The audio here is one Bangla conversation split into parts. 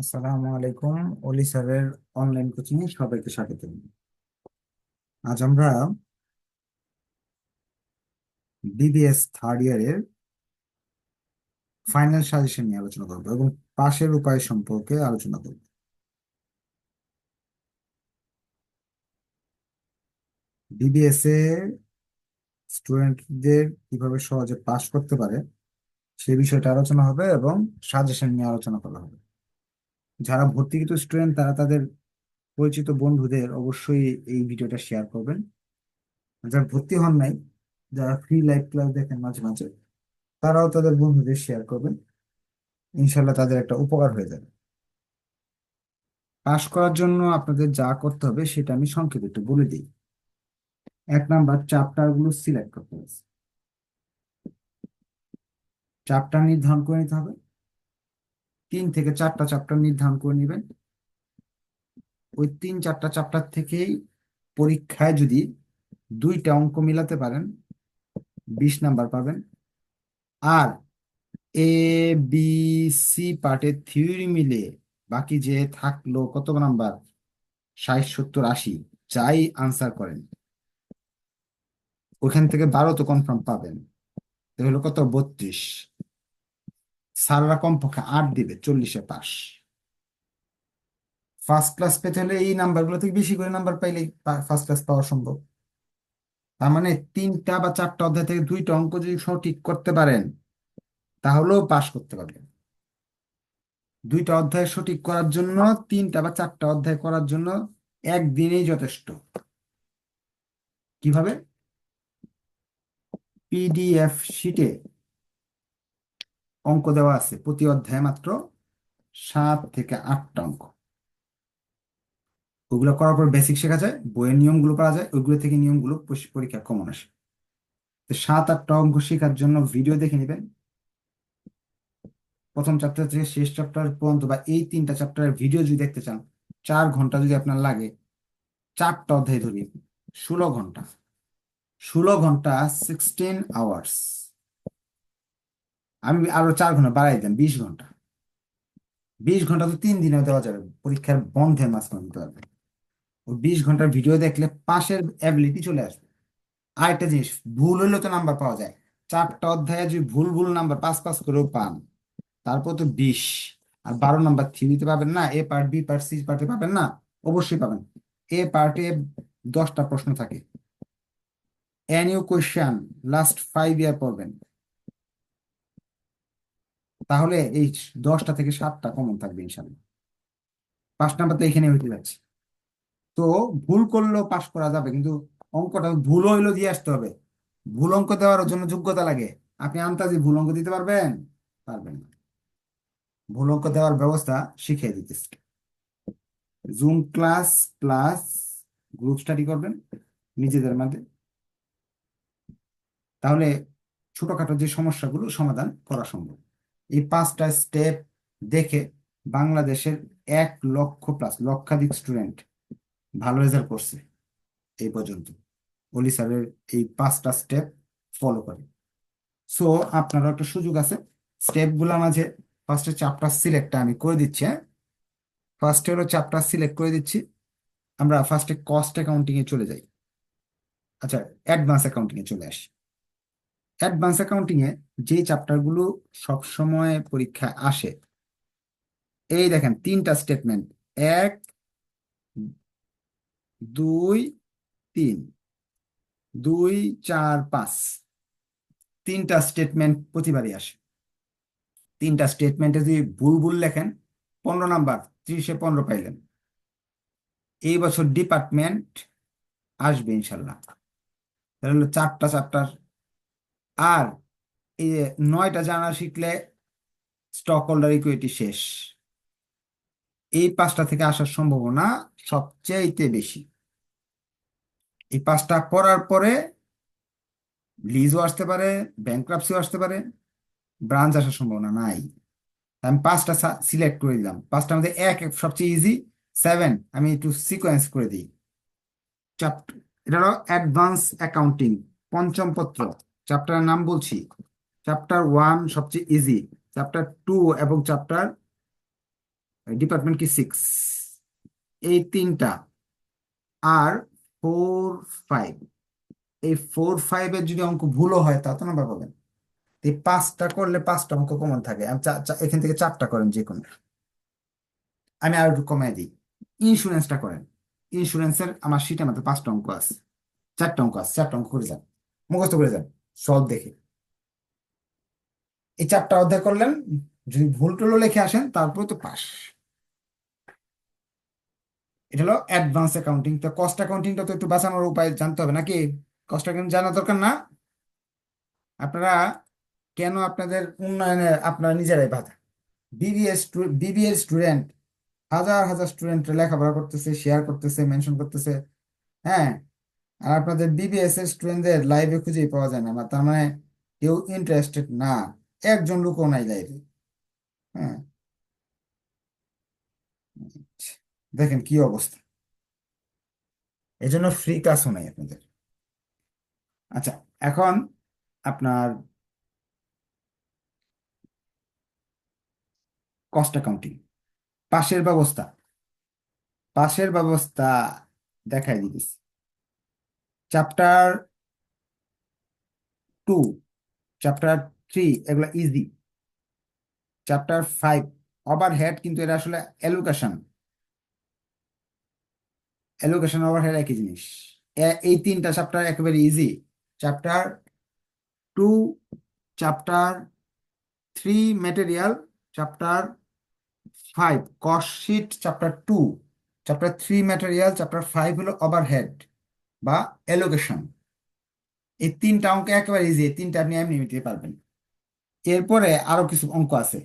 আসসালামু আলাইকুম। অলি স্যারের অনলাইন কোচিং এ সবাইকে স্বাগত আজ আমরা বিবিএস থার্ড ইয়ারের ফাইনাল সাজেশন নিয়ে আলোচনা করব এবং পাশের উপায় সম্পর্কে আলোচনা করব। বিবিএস এ স্টুডেন্টদের কীভাবে সহজে পাশ করতে পারে সেই বিষয়টা আলোচনা হবে এবং সাজেশন নিয়ে আলোচনা করা হবে। যারা ভর্তিকৃত স্টুডেন্ট তারা তাদের পরিচিত বন্ধুদের অবশ্যই এই ভিডিওটা শেয়ার করবেন। যারা ভর্তি হন নাই, যারা ফ্রি লাইভ ক্লাস দেখেন মাঝে মাঝে, তারাও তাদের বন্ধুদের শেয়ার করবেন। ইনশাল্লাহ তাদের একটা উপকার হয়ে যাবে। পাশ করার জন্য আপনাদের যা করতে হবে, সেটা আমি সংক্ষেপে একটু বলে দিই। এক নাম্বার চ্যাপ্টারগুলো সিলেক্ট করতে হবে। চ্যাপ্টার নির্ধারণ করে নিতে হবে। তিন থেকে চারটা চ্যাপ্টার নির্ধারণ করে নেবেন। ওই তিন চারটা চ্যাপ্টার থেকেই পরীক্ষায় যদি দুইটা অঙ্ক মিলাতে পারেন, বিশ নাম্বার পাবেন। আর এ বি সি পার্টের থিওরি মিলে বাকি যে থাকল কত নাম্বার? ষাট, সত্তর, আশি, যাই আনসার করেন। ওখান থেকে বারো তো কনফার্ম পাবেন। তো হলো কত? বত্রিশ। স্যাররা কমপক্ষে আট দিবে, চল্লিশে পাস। ফার্স্ট ক্লাস পেতে হলে এই নাম্বারগুলো থেকে বেশি করে নাম্বার পাইলেই ফার্স্ট ক্লাস পাওয়া সম্ভব। তার মানে তিনটা বা চারটা অধ্যায় থেকে দুইটা অঙ্ক যদি সঠিক করতে পারেন, তাহলেও পাশ করতে পারবেন। দুইটা অধ্যায় সঠিক করার জন্য, তিনটা বা চারটা অধ্যায় করার জন্য একদিনেই যথেষ্ট। কীভাবে? পিডিএফ শিটে অঙ্ক দেওয়া আছে প্রতি অধ্যায়ে মাত্র সাত থেকে আটটা অঙ্ক। ওগুলো করার পর বেসিক শেখা যায়, বইয়ের নিয়মগুলো পাওয়া যায়, ওইগুলো থেকে নিয়মগুলো পরীক্ষা কমন আসে। তো সাত, আটটা অঙ্ক শেখার জন্য ভিডিও দেখে নেবেন। প্রথম চ্যাপ্টার থেকে শেষ চ্যাপ্টার পর্যন্ত বা এই তিনটা চ্যাপ্টারের ভিডিও যদি দেখতে চান, চার ঘণ্টা যদি আপনার লাগে, চারটা অধ্যায় ধরি ষোলো ঘণ্টা। ষোলো ঘণ্টা সিক্সটিন আওয়ার্স আমি আরও চার ঘণ্টা বাড়াই দেন বিশ ঘণ্টা। বিশ ঘণ্টা তো তিন দিনে দেওয়া যাবে পরীক্ষার বন্ধের মাঝখানে দিতে পারবে ওই বিশ ঘণ্টার ভিডিও দেখলে পাশের অ্যাবিলিটি চলে আসবে। আরেকটা জিনিস, ভুল হইলে তো নাম্বার পাওয়া যায়। চারটা অধ্যায়ে যদি ভুল ভুল নাম্বার পাস পাস করেও পান, তারপর তো বিশ। আর বারো নাম্বার থিওরিতে পাবেন না A part B part C পার্টে পাবেন না, অবশ্যই পাবেন। এ পার্টে দশটা প্রশ্ন থাকে। Annual question last five year পড়বেন। তাহলে এই দশটা থেকে সাতটা কমন থাকবে ইনশাল্লাহ পাঁচ নাম্বার তো এখানে হইতে যাচ্ছে। তো ভুল করলেও পাস করা যাবে, কিন্তু অঙ্কটা ভুল হইলেও দিয়ে আসতে হবে। ভুল অঙ্ক দেওয়ার জন্য যোগ্যতা লাগে। আপনি আন্তাজি ভুল অঙ্ক দিতে পারবেন? পারবেন না। ভুল অঙ্ক দেওয়ার ব্যবস্থা শিখিয়ে দিতেছি। Zoom class plus group study করবেন নিজেদের মধ্যে। তাহলে ছোটখাটো যে সমস্যাগুলো সমাধান করা সম্ভব। এই পাঁচটা স্টেপ দেখে বাংলাদেশের এক লক্ষ প্লাস লক্ষাধিক স্টুডেন্ট ভালো রেজাল্ট করছে এই পর্যন্ত। অলি স্যারের এই পাঁচটা স্টেপ ফলো করে। সো আপনারও একটা সুযোগ আছে। স্টেপগুলোর মাঝে ফার্স্টে চ্যাপ্টার সিলেক্টটা আমি করে দিচ্ছি হ্যাঁ? ফার্স্টে হলো চ্যাপ্টার সিলেক্ট করে দিচ্ছি। আমরা ফার্স্টে কস্ট অ্যাকাউন্টিং এ চলে যাই। আচ্ছা অ্যাডভান্স অ্যাকাউন্টিং এ চলে আসি। অ্যাডভান্স অ্যাকাউন্টিং এ যে চ্যাপ্টারগুলো সবসময় পরীক্ষায় আসে। এই দেখেন, তিনটা স্টেটমেন্ট। এক, দুই, তিন। দুই, চার, পাঁচ। তিনটা স্টেটমেন্ট প্রতিবারই আসে। তিনটা স্টেটমেন্টে যদি ভুল ভুল লেখেন, পনেরো নাম্বার, ত্রিশে পনেরো পাইলেন। এই বছর ডিপার্টমেন্ট আসবে ইনশাল্লাহ। তাহলে হলো চারটা চ্যাপ্টার আর এই যে নয়টা জানা শিখলে স্টক হোল্ডার ইকুইটি শেষ। এই পাঁচটা থেকে আসার সম্ভাবনা সবচেয়ে বেশি। এই পাঁচটা পড়ার পরে লিজও আসতে পারে ব্যাংক্রাপসিও আসতে পারে ব্রাঞ্চ আসার সম্ভাবনা নাই। আমি পাঁচটা সিলেক্ট করে দিলাম। পাঁচটার মধ্যে এক এক সবচেয়ে ইজি সেভেন আমি একটু সিকোয়েন্স করে দিই। চ্যাপ্টার এটা হলো অ্যাডভান্স অ্যাকাউন্টিং পঞ্চম পত্র। চ্যাপ্টারের নাম বলছি। চ্যাপ্টার ওয়ান সবচেয়ে ইজি চ্যাপ্টার টু এবং চ্যাপ্টার ডিপার্টমেন্ট কি সিক্স এই তিনটা। আর ফোর ফাইভ এই ফোর ফাইভের যদি অঙ্ক ভুলও হয়, তা তো নাম্বার পাবেন এই পাঁচটা করলে পাঁচটা অঙ্ক কমন থাকে। এখান থেকে চারটা করেন যে কোনো। আমি আর একটু কমাই দিই। ইন্স্যুরেন্সটা করেন। ইন্স্যুরেন্সের আমার সিটে মাত্র পাঁচটা অঙ্ক আছে। চারটা অঙ্ক আছে। চারটা অঙ্ক করে যান। মুখস্থ করে যান। সব দেখে। এই চারটা অধ্যায় করলেন, যদি ভুল টুলও লিখে আসেন, তারপরে তো পাস। এটা হলো অ্যাডভান্স অ্যাকাউন্টিং তো কস্ট অ্যাকাউন্টিংটা তো একটু বাঁচানোর উপায় জানতে হবে নাকি? কস্ট অ্যাকাউন্টিং জানা দরকার না? আপনারা কেন আপনাদের উন্নয়নে আপনারা নিজেরাই বাধা? বিবিএস বিবিএ স্টুডেন্ট হাজার হাজার স্টুডেন্ট লেখাপড়া করতেছে শেয়ার করতেছে মেনশন করতেছে হ্যাঁ? আর আপনাদের বিবিএস এর স্টুডেন্টদের লাইভে খুঁজেই পাওয়া যায় না, বা তার মানে কেউ ইন্টারেস্টেড না। একজন লোকও নাই লাইভে হ্যাঁ। দেখেন কি অবস্থা। এই জন্য ফ্রি ক্লাসও নাই আপনাদের। আচ্ছা এখন আপনার কস্ট অ্যাকাউন্টিং পাশের ব্যবস্থা। পাশের ব্যবস্থা দেখাই দিতেছি। চ্যাপ্টার টু চ্যাপ্টার থ্রি এগুলো easy chapter five overhead কিন্তু এটা আসলে অ্যালোকেশন অ্যালোকেশন ওভারহেড একই জিনিস। এই তিনটা চ্যাপ্টার একেবারে easy chapter two chapter three material chapter five cost sheet chapter two chapter three material chapter five হলো ওভারহেড বা অ্যালোকেশন এই তিনটা অঙ্ক একেবারে ইজি এই তিনটা আপনি এমনি মিটিয়ে পারবেন। এরপরে আরও কিছু অঙ্ক আছে।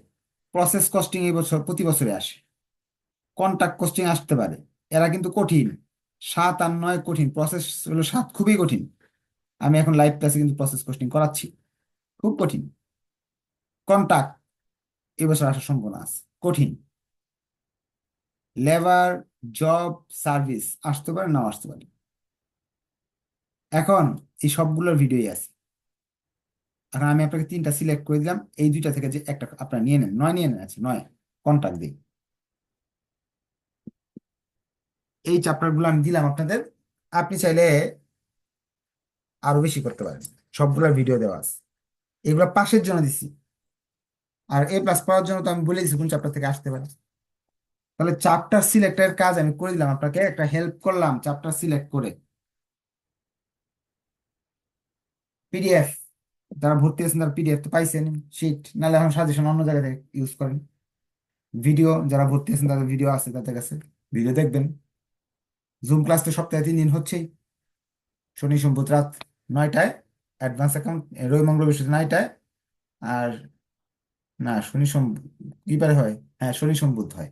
প্রসেস কস্টিং এই বছর, প্রতি বছরে আসে। কন্ট্রাক্ট কস্টিং আসতে পারে। এরা কিন্তু কঠিন। সাত আর নয় কঠিন। প্রসেস হলো সাত, খুবই কঠিন। আমি এখন লাইভ ক্লাসে কিন্তু প্রসেস কস্টিং করাচ্ছি। খুব কঠিন। কন্ট্রাক্ট এবছর আসার সম্ভাবনা আছে। কঠিন। লেবার জব সার্ভিস আসতে পারে, নাও আসতে পারে। এখন এই সবগুলোর ভিডিওই আছে। এখন আমি আপনাকে তিনটা সিলেক্ট করে দিলাম। এই দুইটা থেকে যে একটা আপনারা নিয়ে নেন। নয় নিয়ে নেন আছে নয়। কন্ট্রাক্ট দিই। এই চ্যাপ্টারগুলো আমি দিলাম আপনাদের। আপনি চাইলে আরও বেশি করতে পারেন। সবগুলোর ভিডিও দেওয়া আছে। এগুলো পাশের জন্য দিছি। আর এ প্লাস পাওয়ার জন্য তো আমি বলে দিছি কোন চ্যাপ্টার থেকে আসতে পারে। তাহলে চ্যাপ্টার সিলেক্টের কাজ আমি করে দিলাম আপনাকে। একটা হেল্প করলাম চ্যাপ্টার সিলেক্ট করে। পিডিএফ যারা ভর্তি আছেন তারা পিডিএফ তো পাইছেন শিট নাহলে এখন সাজেশন অন্য জায়গা থেকে ইউজ করেন। ভিডিও যারা ভর্তি আছেন তাদের ভিডিও আছে তাদের কাছে। ভিডিও দেখবেন। জুম ক্লাস তো সপ্তাহে তিন দিন হচ্ছেই। শনি সোম রাত নয়টায় অ্যাডভান্স অ্যাকাউন্ট রবি, মঙ্গল, বৃহস্পতি নয়টায়, আর না, শনি, সোম, কি বারে হয়? হ্যাঁ শনি সোম হয়।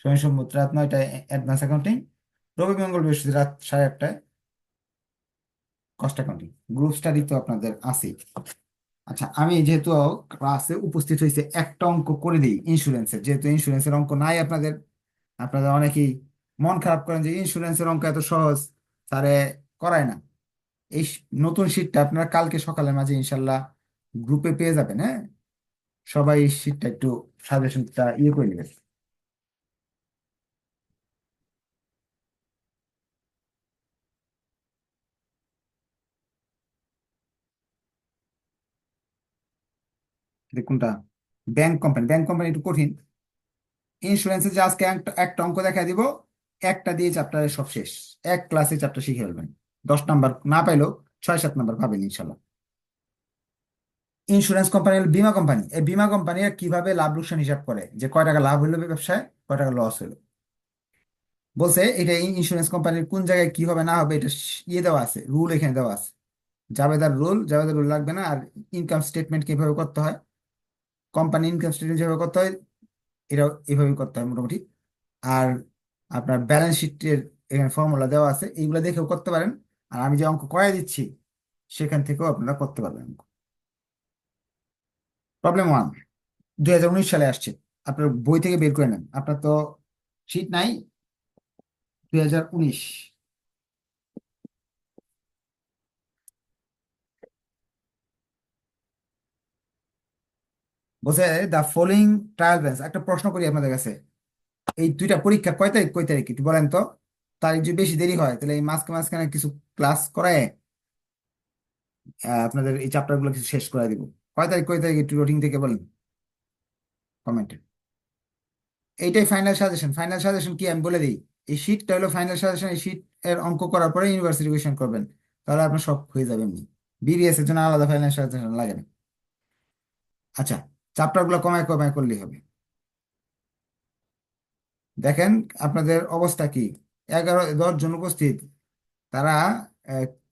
শনি সোম রাত নয়টায় অ্যাডভান্স অ্যাকাউন্টিং রবি, মঙ্গল, বৃহস্পতি রাত সাড়ে আটটায়। কস্ট অ্যাকাউন্টিং গ্রুপ স্টাডি তো আপনাদের আছেই। আচ্ছা আমি যেহেতু ক্লাসে উপস্থিত হয়েছে, একটা অঙ্ক করে দিই ইন্স্যুরেন্সের যেহেতু ইন্স্যুরেন্সের অঙ্ক নাই আপনাদের আপনাদের অনেকেই মন খারাপ করেন যে ইন্স্যুরেন্সের অঙ্ক এত সহজ, তারে করায় না। এই নতুন শীটটা আপনারা কালকে সকালের মাঝে ইনশাল্লাহ গ্রুপে পেয়ে যাবেন হ্যাঁ? সবাই এই শীটটা একটু সাজেশনটা ইয়ে করে নেবেন। কোনটা? ব্যাংক কোম্পানি ব্যাংক কোম্পানি একটু কঠিন। ইন্স্যুরেন্সে যে আজকে একটা অঙ্ক দেখা দিব। একটা দিয়ে চ্যাপ্টারের সব শেষ। এক ক্লাসে চ্যাপ্টার শিখে ফেলবেন। দশ নাম্বার না পাইলেও ছয়, সাত নাম্বার পাবেন ইনশাল্লাহ। ইন্স্যুরেন্স কোম্পানি হলো বীমা কোম্পানি এই বীমা কোম্পানি কীভাবে লাভ লোকসান হিসাব করে? যে কয় টাকা লাভ হইল ব্যবসায়, কয় টাকা লস হলো বলছে এটা ইন্স্যুরেন্স কোম্পানির কোন জায়গায় কি হবে, না হবে, এটা ইয়ে দেওয়া আছে রুল এখানে দেওয়া আছে। জাবেদার রুল জাবেদার রুল লাগবে না। আর ইনকাম স্টেটমেন্ট কীভাবে করতে হয়? কোম্পানি ইনকাম স্টেটমেন্ট যেভাবে করতে হয় এটা এভাবে করতে হয় মোটামুটি। আর আপনার ব্যালেন্স শিটের এখানে ফর্মুলা দেওয়া আছে, এইগুলো দেখেও করতে পারেন। আর আমি যে অঙ্ক করাই দিচ্ছি, সেখান থেকেও আপনারা করতে পারবেন অঙ্ক। প্রবলেম ওয়ান দুই হাজার উনিশ সালে আসছে। আপনার বই থেকে বের করে নেন। আপনার তো শীট নাই। দুই হাজার উনিশ। বলছে দ্য ফলোইং ট্রায়াল ব্যালেন্স একটা প্রশ্ন করি আপনাদের কাছে। এই দুইটা পরীক্ষা কয় তারিখ কয় তারিখ একটু বলেন তো? তারিখ যদি বেশি দেরি হয়, তাহলে এই মাঝখানে মাঝখানে কিছু ক্লাস করায় আপনাদের এই চ্যাপ্টারগুলো কিছু শেষ করে দিব। কয় তারিখ কয় তারিখ একটু রুটিন থেকে বলেন। কমেন্টে এইটাই ফাইনাল সাজেশন ফাইনাল সাজেশন কি আমি বলে দিই? এই শীটটা হলো ফাইনাল সাজেশন এই শীট এর অঙ্ক করার পরে ইউনিভার্সিটি কোয়েশন করবেন। তাহলে আপনার সব হয়ে যাবে এমনি। বিবিএস এর জন্য আলাদা ফাইনাল সাজেশন লাগে না। আচ্ছা চ্যাপ্টারগুলো কমায় কমায় করলেই হবে। দেখেন আপনাদের অবস্থা কি? এগারো, দশ জন উপস্থিত, তারা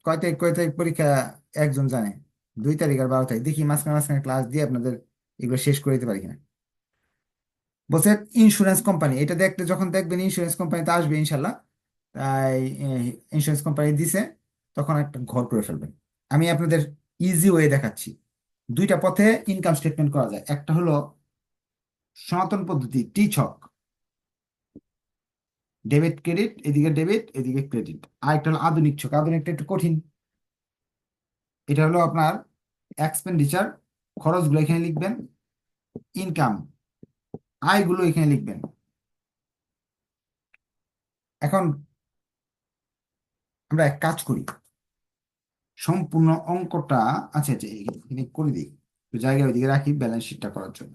কয় তারিখ কয় তারিখ পরীক্ষা একজন জানে? দুই তারিখ আর বারো তারিখ। দেখি মাঝখানে মাঝখানে ক্লাস দিয়ে আপনাদের এগুলো শেষ করে দিতে পারি কিনা। বলছে ইন্স্যুরেন্স কোম্পানি এটা দেখতে যখন দেখবেন ইন্স্যুরেন্স কোম্পানিতে আসবে ইনশাল্লাহ তাই ইন্স্যুরেন্স কোম্পানি দিছে, তখন একটা ঘর করে ফেলবেন। আমি আপনাদের ইজি ওয়ে দেখাচ্ছি। দুইটা পথে ইনকাম স্টেটমেন্ট করা যায়। একটা হলো সনাতন পদ্ধতি টি ছক ডেবিট ক্রেডিট এদিকে ডেবিট এদিকে ক্রেডিট আর একটা হলো আধুনিক ছক, আধুনিকটা একটু কঠিন। এটা হলো আপনার এক্সপেন্ডিচার খরচগুলো এখানে লিখবেন ইনকাম আয়গুলো এখানে লিখবেন। এখন আমরা এক কাজ করি। সম্পূর্ণ অঙ্কটা আচ্ছা আচ্ছা এখানে করে দিই। একটু জায়গা ওইদিকে রাখি ব্যালেন্স শিটটা করার জন্য।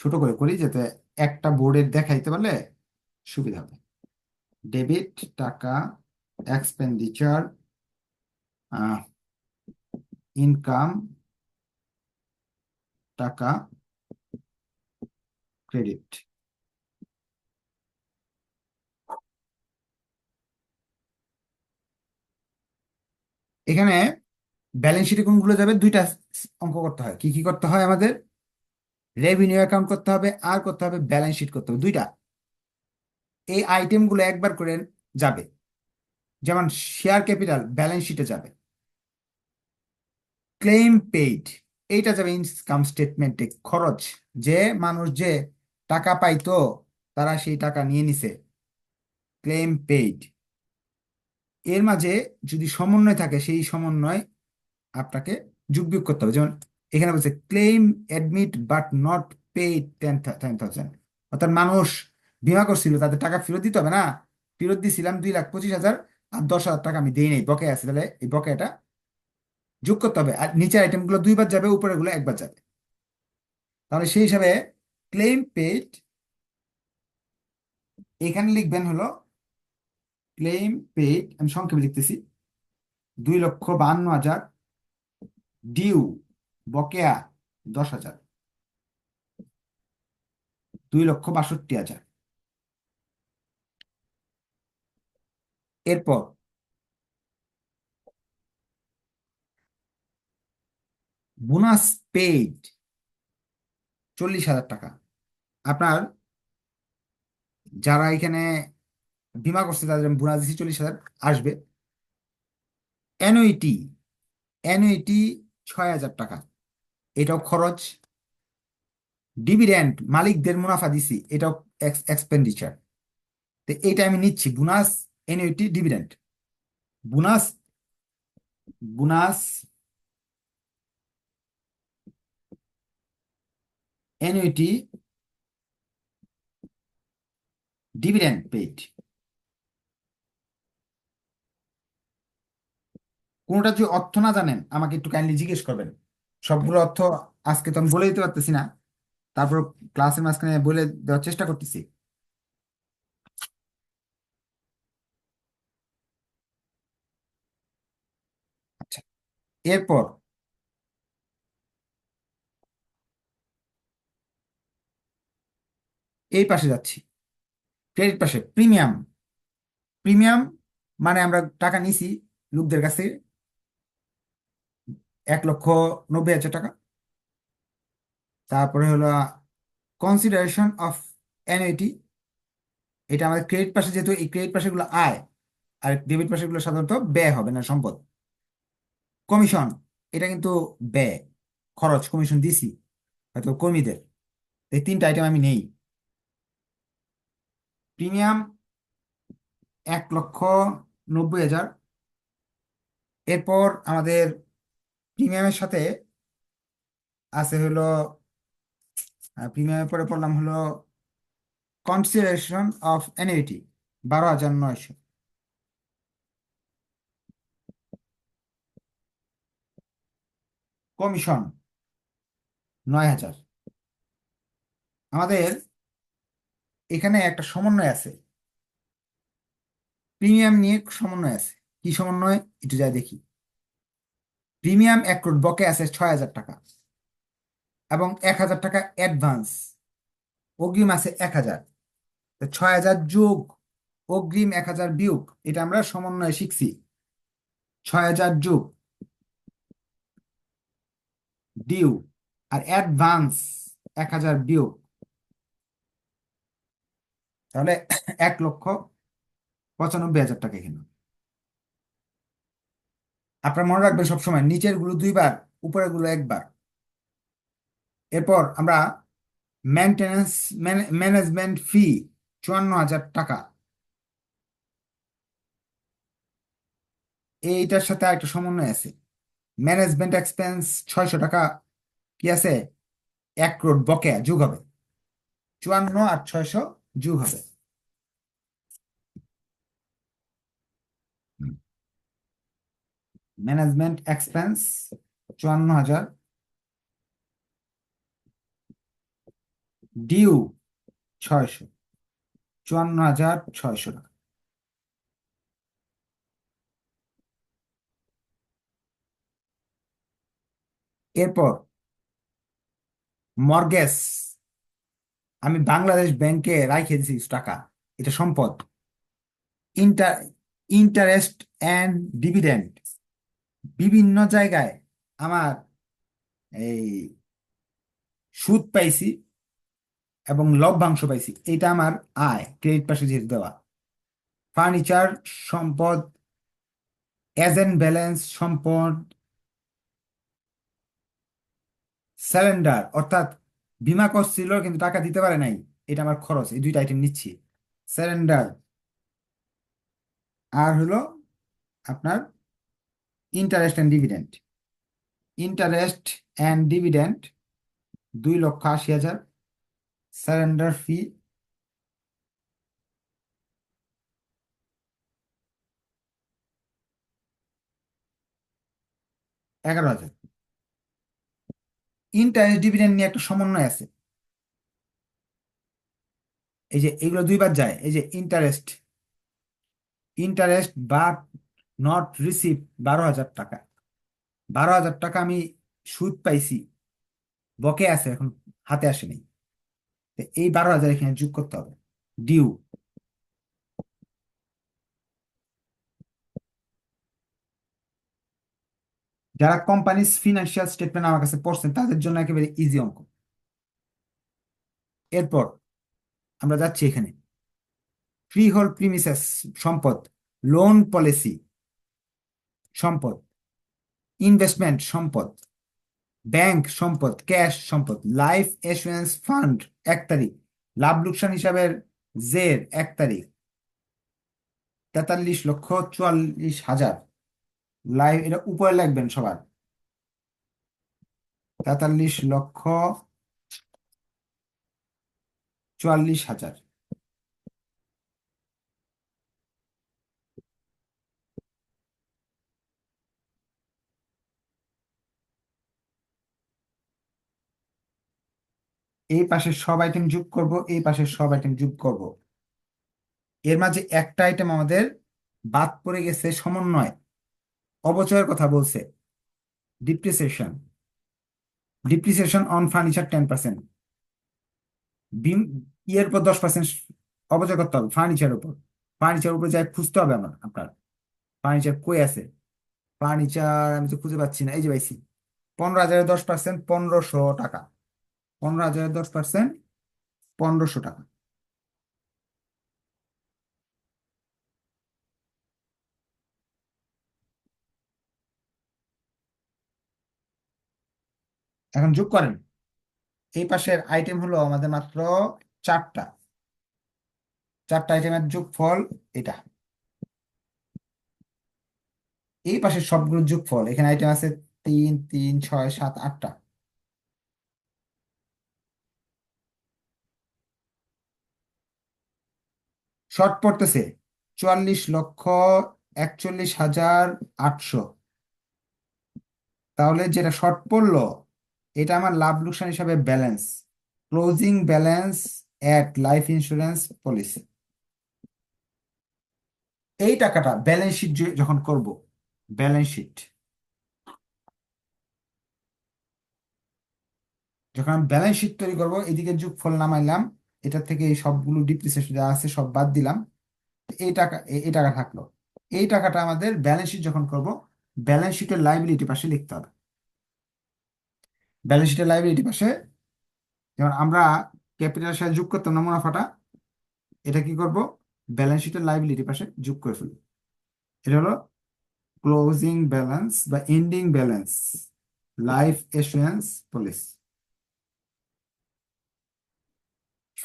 ছোট করে করি যাতে একটা বোর্ডের দেখাইতে পারলে সুবিধা হবে ডেবিট টাকা এক্সপেন্ডিচার ইনকাম টাকা ক্রেডিট এখানে ব্যালেন্স শিটে কোনগুলো যাবে? দুইটা অঙ্ক করতে হয়। কি কি করতে হয় আমাদের? রেভিনিউ অ্যাকাউন্ট করতে হবে, আর করতে হবে ব্যালেন্স শিট করতে হবে। দুইটা। এই আইটেমগুলো একবার করে যাবে। যেমন শেয়ার ক্যাপিটাল ব্যালেন্স শিটে যাবে। ক্লেম পেইড এইটা যাবে ইনকাম স্টেটমেন্টে খরচ, যে মানুষ যে টাকা পাইতো, তারা সেই টাকা নিয়ে নিছে। ক্লেম পেইড এর মাঝে যদি সমন্বয় থাকে, সেই সমন্বয় আপনাকে যোগ করতে হবে। যেমন এখানে বলছে claim admit but not paid ten ten thousand অর্থাৎ মানুষ বিমা করছিল, তাদের টাকা ফেরত দিতে হবে না। ফেরত দিয়েছিলাম দুই লাখ পঁচিশ হাজার, আর দশ হাজার টাকা আমি দিই নাই, বকেয়া আছে। তাহলে এই বকেয়াটা যোগ করতে হবে। আর নিচের আইটেমগুলো দুইবার যাবে উপরে উপরেগুলো একবার যাবে। তাহলে সেই হিসাবে ক্লেম পেইড এখানে লিখবেন হলো ক্লেম পেইড আমি সংক্ষেপে লিখতেছি, দুই লক্ষ বান্ন হাজার ডিউ বকেয়া দশ হাজার। দুই লক্ষ বাষট্টি হাজার। এরপর বোনাস পেইড চল্লিশ হাজার টাকা। আপনার যারা এখানে বিমা করছে তাদের বোনাস দিচ্ছি চল্লিশ হাজার আসবে। অ্যানুইটি অ্যানুইটি ছয় হাজার টাকা। এটাও খরচ। ডিভিডেন্ড মালিকদের মুনাফা দিছি, এটাও এক্সপেন্ডিচার তো এইটা আমি নিচ্ছি। Bonus annuity dividend bonus bonus annuity dividend paid কোনটা যদি অর্থ না জানেন, আমাকে একটু কাইন্ডলি জিজ্ঞেস করবেন। সবগুলো অর্থ আজকে তো আমি বলে দিতে পারতেছি না। তারপর ক্লাসের মাঝখানে বলে দেওয়ার চেষ্টা করতেছি। আচ্ছা এরপর। এই পাশে যাচ্ছি। ক্রেডিট পাশে প্রিমিয়াম প্রিমিয়াম মানে আমরা টাকা নিছি লোকদের কাছে। এক লক্ষ নব্বই হাজার টাকা। তারপরে হলো কনসিডারেশন অফ অ্যানুইটি এটা আমাদের ক্রেডিট পাশে যেহেতু এই ক্রেডিট পাশেগুলো আয়, আর ডেবিট পাশেগুলো সাধারণত ব্যয় হবে না, সম্পদ। কমিশন এটা কিন্তু ব্যয়, খরচ কমিশন দিছি, হয়তো কর্মীদের। এই তিনটা আইটেম আমি নেই। প্রিমিয়াম এক লক্ষ নব্বই হাজার। এরপর আমাদের প্রিমিয়ামের সাথে আছে হলো প্রিমিয়ামের পরে পড়লাম হলো কনসিডারেশন অফ অ্যানুইটি বারো হাজার নয়শো। কমিশন, নয় হাজার। আমাদের এখানে একটা সমন্বয় আছে। প্রিমিয়াম নিয়ে সমন্বয় আছে। কি সমন্বয়? একটু যাই দেখি। প্রিমিয়াম এক অ্যাক্রুড বকে আছে ছয় হাজার টাকা এবং এক হাজার টাকা অ্যাডভান্স। অগ্রিম আছে এক হাজার। ছয় হাজার যোগ অগ্রিম এক হাজার বিয়োগ, এটা আমরা সমন্বয়ে শিখছি। ছয় হাজার যোগ ডিউ আর অ্যাডভান্স এক হাজার বিয়োগ। তাহলে এক লক্ষ পঁচানব্বই হাজার টাকা এখানে। আপনার মনে রাখবেন সবসময় নিচেরগুলো দুইবার উপরেরগুলো একবার। এরপর আমরা মেনটেন্যান্স ম্যানেজমেন্ট ফি চুয়ান্ন হাজার টাকা। এইটার সাথে একটা সমন্বয় আছে। ম্যানেজমেন্ট এক্সপেন্স ছয়শো টাকা, কি আছে? এক ক্রোড বকেয়া, যুগ হবে। চুয়ান্ন আর ছয়শো যুগ হবে। ম্যানেজমেন্ট এক্সপেন্স চুয়ান্ন হাজার। ডিউ ছয়শো। চুয়ান্ন হাজার, ছয়শো টাকা। এরপর, মর্গেজ। আমি বাংলাদেশ ব্যাংকে রাখে দিছি টাকা। এটা সম্পদ। ইন্টার, ইন্টারেস্ট অ্যান্ড ডিভিডেন্ড বিভিন্ন জায়গায় আমার এই সুদ পাইছি এবং লভ্যাংশ পাইছি। এটা আমার আয় ক্রেডিট পাশে যেহেতু দেওয়া। ফার্নিচার সম্পদ এজেন্ট ব্যালেন্স সম্পদ স্যালেন্ডার অর্থাৎ বিমা করছিল কিন্তু টাকা দিতে পারে নাই, এটা আমার খরচ, এই দুইটা আইটেম নিচ্ছি। স্যালেন্ডার আর হলো আপনার interest and dividend interest and dividend দুই লক্ষ আশি হাজার সারেন্ডার ফি এগারো হাজার। ইন্টারেস্ট ডিভিডেন্ড নিয়ে একটা সমন্বয় আছে। এই যে এগুলো দুইবার যায়, এই যে interest interest but not receive বারো হাজার টাকা। বারো হাজার টাকা আমি সুদ পাইছি বকে আছে, এখন হাতে আসেনি এই বারো হাজার এখানে যোগ করতে হবে। ডিউ যারা কোম্পানির ফিনান্সিয়াল স্টেটমেন্ট আমার কাছে পড়ছেন, তাদের জন্য একেবারে ইজি অঙ্ক। এরপর আমরা যাচ্ছি এখানে। ফ্রি হোল্ড প্রিমিসেস সম্পদ লোন পলিসি সম্পদ ইনভেস্টমেন্ট সম্পদ ব্যাংক সম্পদ ক্যাশ সম্পদ লাইফ এসুরেন্স ফান্ড এক তারিখ, লাভ লোকসান হিসাবের জের এক তারিখ, তেতাল্লিশ লক্ষ চুয়াল্লিশ হাজার। লাইভ এটা উপরে লাগবেন সবার। তেতাল্লিশ লক্ষ চুয়াল্লিশ হাজার। এই পাশে সব আইটেম যোগ করব, এই পাশে সব আইটেম যোগ করব। এর মাঝে একটা আইটেম আমাদের বাদ পড়ে গেছে, সমন্বয়। অবচয়ের কথা বলছে। Depreciation depreciation on furniture ten percent বিম, ইয়ের উপর দশ পার্সেন্ট অবচয় করতে হবে ফার্নিচার উপর। ফার্নিচার উপর যাই খুঁজতে হবে আমার, আপনার। ফার্নিচার কই আছে? ফার্নিচার আমি তো খুঁজে পাচ্ছি না, এই যে পাইছি। পনেরো হাজারের দশ পার্সেন্ট পনেরোশো টাকা। পনেরো হাজারের দশ পার্সেন্ট পনেরোশো টাকা। এখন যোগ করেন। এই পাশের আইটেম হলো আমাদের মাত্র চারটা। চারটা আইটেমের যোগফল এটা। এই পাশের সবগুলোর যোগফল, এখানে আইটেম আছে তিন তিন, ছয়, সাত, আটটা। শর্ট পড়তেছে। চুয়াল্লিশ লক্ষ একচল্লিশ হাজার আটশো। তাহলে যেটা শর্ট পড়ল, এটা আমার লাভ লোকসান হিসাবে balance. Closing balance at life insurance policy. এই টাকাটা ব্যালেন্স শিট যখন করব, ব্যালেন্স শিট। যখন আমি ব্যালেন্স শিট তৈরি করব, এদিকে যোগফল নামাইলাম এটা থেকে এই সবগুলো ডিপ্রিসিয়েশন যা আছে সব বাদ দিলাম। এই টাকা এই টাকা থাকল। এই টাকাটা আমাদের ব্যালেন্স শিট যখন করব ব্যালেন্স শিটের লাইবিলিটি পাশে লিখতে হবে। ব্যালেন্স শিটের লাইবিলিটি পাশে যেমন আমরা ক্যাপিটালের সাথে যোগ করতাম না মুনাফাটা, এটা কি করব? ব্যালেন্স শিটের লাইবিলিটি পাশে যোগ করে ফেলি। এটা হলো ক্লোজিং ব্যালেন্স বা ending balance life assurance policy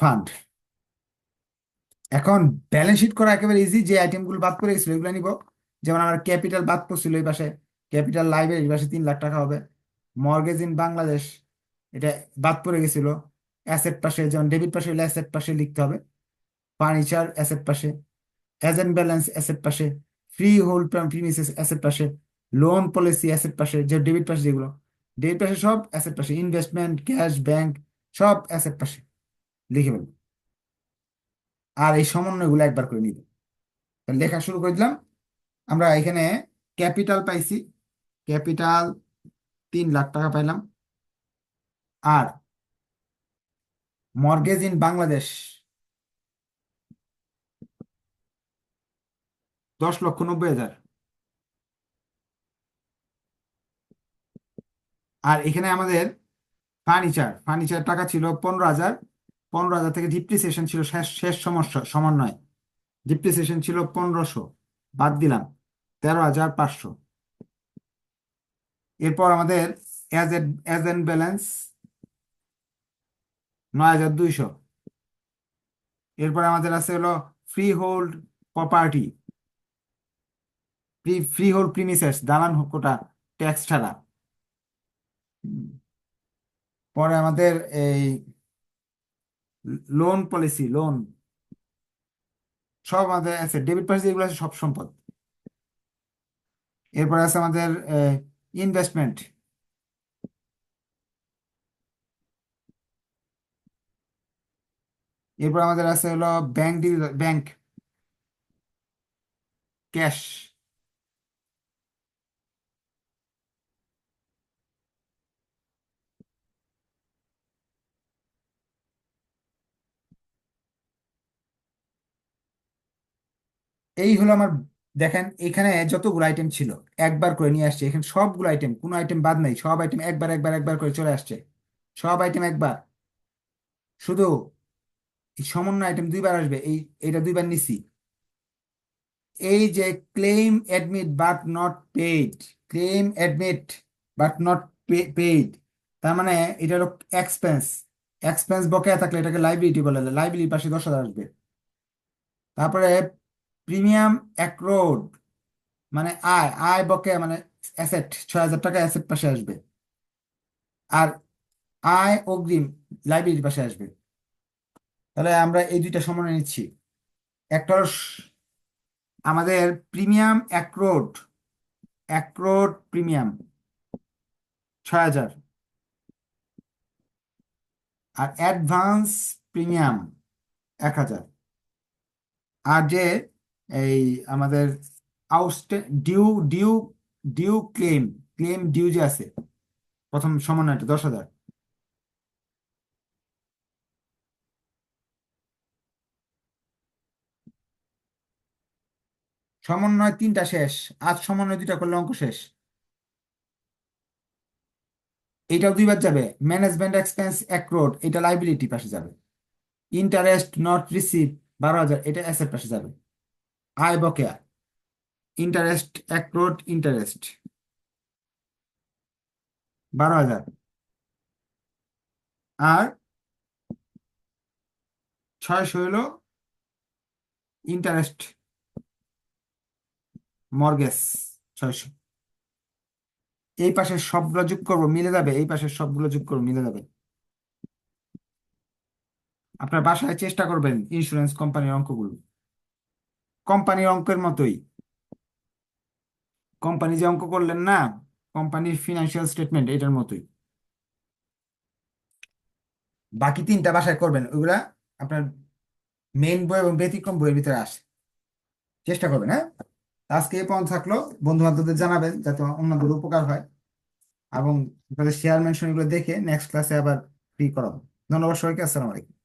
fund এখন ব্যালেন্স শিট করা একেবারে ইজি যে আইটেমগুলো বাদ পড়ে গেছিল, এগুলো নিব। যেমন আমার ক্যাপিটাল বাদ পড়ছিল এই পাশে ক্যাপিটাল লাইব্রেরি পাশে তিন লাখ টাকা হবে। মর্গেজ ইন বাংলাদেশ এটা বাদ পড়ে গেছিল। অ্যাসেট পাশে, যেমন ডেবিট পাশে হলে অ্যাসেট পাশে লিখতে হবে। ফার্নিচার অ্যাসেট পাশে। এজেন্ট ব্যালেন্স অ্যাসেট পাশে। ফ্রি হোল্ড প্রিমিসেস অ্যাসেট পাশে। লোন পলিসি অ্যাসেট পাশে। যে ডেবিট পাশে যেগুলো। ডেবিট পাশে সব অ্যাসেট পাশে। ইনভেস্টমেন্ট ক্যাশ ব্যাংক সব অ্যাসেট পাশে। লিখে ফেলব। আর এই সমন্বয়গুলো একবার করে নিব। লেখা শুরু করে দিলাম। আমরা এখানে ক্যাপিটাল পাইছি। ক্যাপিটাল তিন লাখ টাকা পাইলাম। আর মর্গেজ ইন বাংলাদেশ দশ লক্ষ নব্বই হাজার। আর এখানে আমাদের ফার্নিচার ফার্নিচার টাকা ছিল পনেরো হাজার। পনেরো হাজার থেকে ডিপ্রিসিয়েশন ছিল শেষ শেষ সমস্যা সমন্বয় ডিপ্রিসিয়েশন ছিল পনেরোশো, বাদ দিলাম, তেরো হাজার পাঁচশো। এরপর আমাদের অ্যাজ অ্যাজ এন্ড ব্যালেন্স নয় হাজার দুইশো। এরপর আমাদের আছে হলো free hold property free hold premises দালান কোটা ট্যাক্স ছাড়া। পরে আমাদের এই লোন পলিসি লোন সব আমাদের আছে ডেবিট পলিসি যেগুলো আছে, সব সম্পদ। এরপর আছে আমাদের ইনভেস্টমেন্ট এরপর আমাদের আছে হলো ব্যাংক ব্যাংক ক্যাশ এই হলো আমার, দেখেন, এখানে যতগুলো আইটেম ছিল, একবার করে নিয়ে আসছে, এখানে সবগুলো আইটেম কোনো আইটেম বাদ নাই, সব আইটেম একবার একবার একবার করে চলে আসছে, সব আইটেম একবার, শুধু সমন্বয় আইটেম দুইবার আসবে, এই, এটা দুইবার নিছি, এই যে claim admit but not paid claim admit but not paid তার মানে এটা হলো এক্সপেন্স এক্সপেন্স বকেয়া থাকলে এটাকে লাইবিলিটি বলে লাইবিলিটি পাশে দশ হাজার আসবে, তারপরে প্রিমিয়াম অ্যাক্রোড মানে আয় আয় বকে মানে অ্যাসেট ছয় হাজার টাকা অ্যাসেট পাশে আসবে। আর আয় অগ্রিম লাইব্রেরির পাশে আসবে। তাহলে আমরা এই দুইটা সমন্বয় নিচ্ছি। একটা আমাদের প্রিমিয়াম অ্যাক্রোড অ্যাক্রোড প্রিমিয়াম ছয় হাজার। আর অ্যাডভান্স প্রিমিয়াম এক হাজার। আর যে এই আমাদের due due due claim claim due যে আছে, প্রথম সমন্বয়টা, দশ হাজার। সমন্বয় তিনটা শেষ, আজ সমন্বয় দুইটা করলে অঙ্ক শেষ। এটাও দুইবার যাবে ম্যানেজমেন্ট এক্সপেন্স অ্যাক্রোড এটা লাইবিলিটি পাশে যাবে। ইন্টারেস্ট নট রিসিভ বারো হাজার, এটা অ্যাসেট পাশে যাবে। আয় বকেয়া ইন্টারেস্ট অ্যাক্রোড ইন্টারেস্ট বারো হাজার। আর ছয়শো হলো ইন্টারেস্ট মর্গেজ ছয়শো। এই পাশে সবগুলো যোগ করব, মিলে যাবে, এই পাশে সবগুলো যোগ করব, মিলে যাবে। আপনার বাসায় চেষ্টা করবেন ইন্স্যুরেন্স কোম্পানির অঙ্কগুলো। কোম্পানির অঙ্কের মতোই। কোম্পানি যে অঙ্ক করলেন না, কোম্পানির ফিনান্সিয়াল স্টেটমেন্ট এটার মতোই। বাকি তিনটা বাসায় করবেন, ওইগুলা আপনার মেইন বই এবং ব্যতিক্রম বইয়ের ভিতরে আসে। চেষ্টা করবেন হ্যাঁ? আজকে এই পর্যন্ত থাকল। বন্ধু বান্ধবদের জানাবেন যাতে অন্যদের উপকার হয়। এবং তাদের শেয়ার মেনশন এগুলো দেখে নেক্সট ক্লাসে আবার ফ্রি করাবো। ধন্যবাদ সবাইকে, আসসালামু আলাইকুম।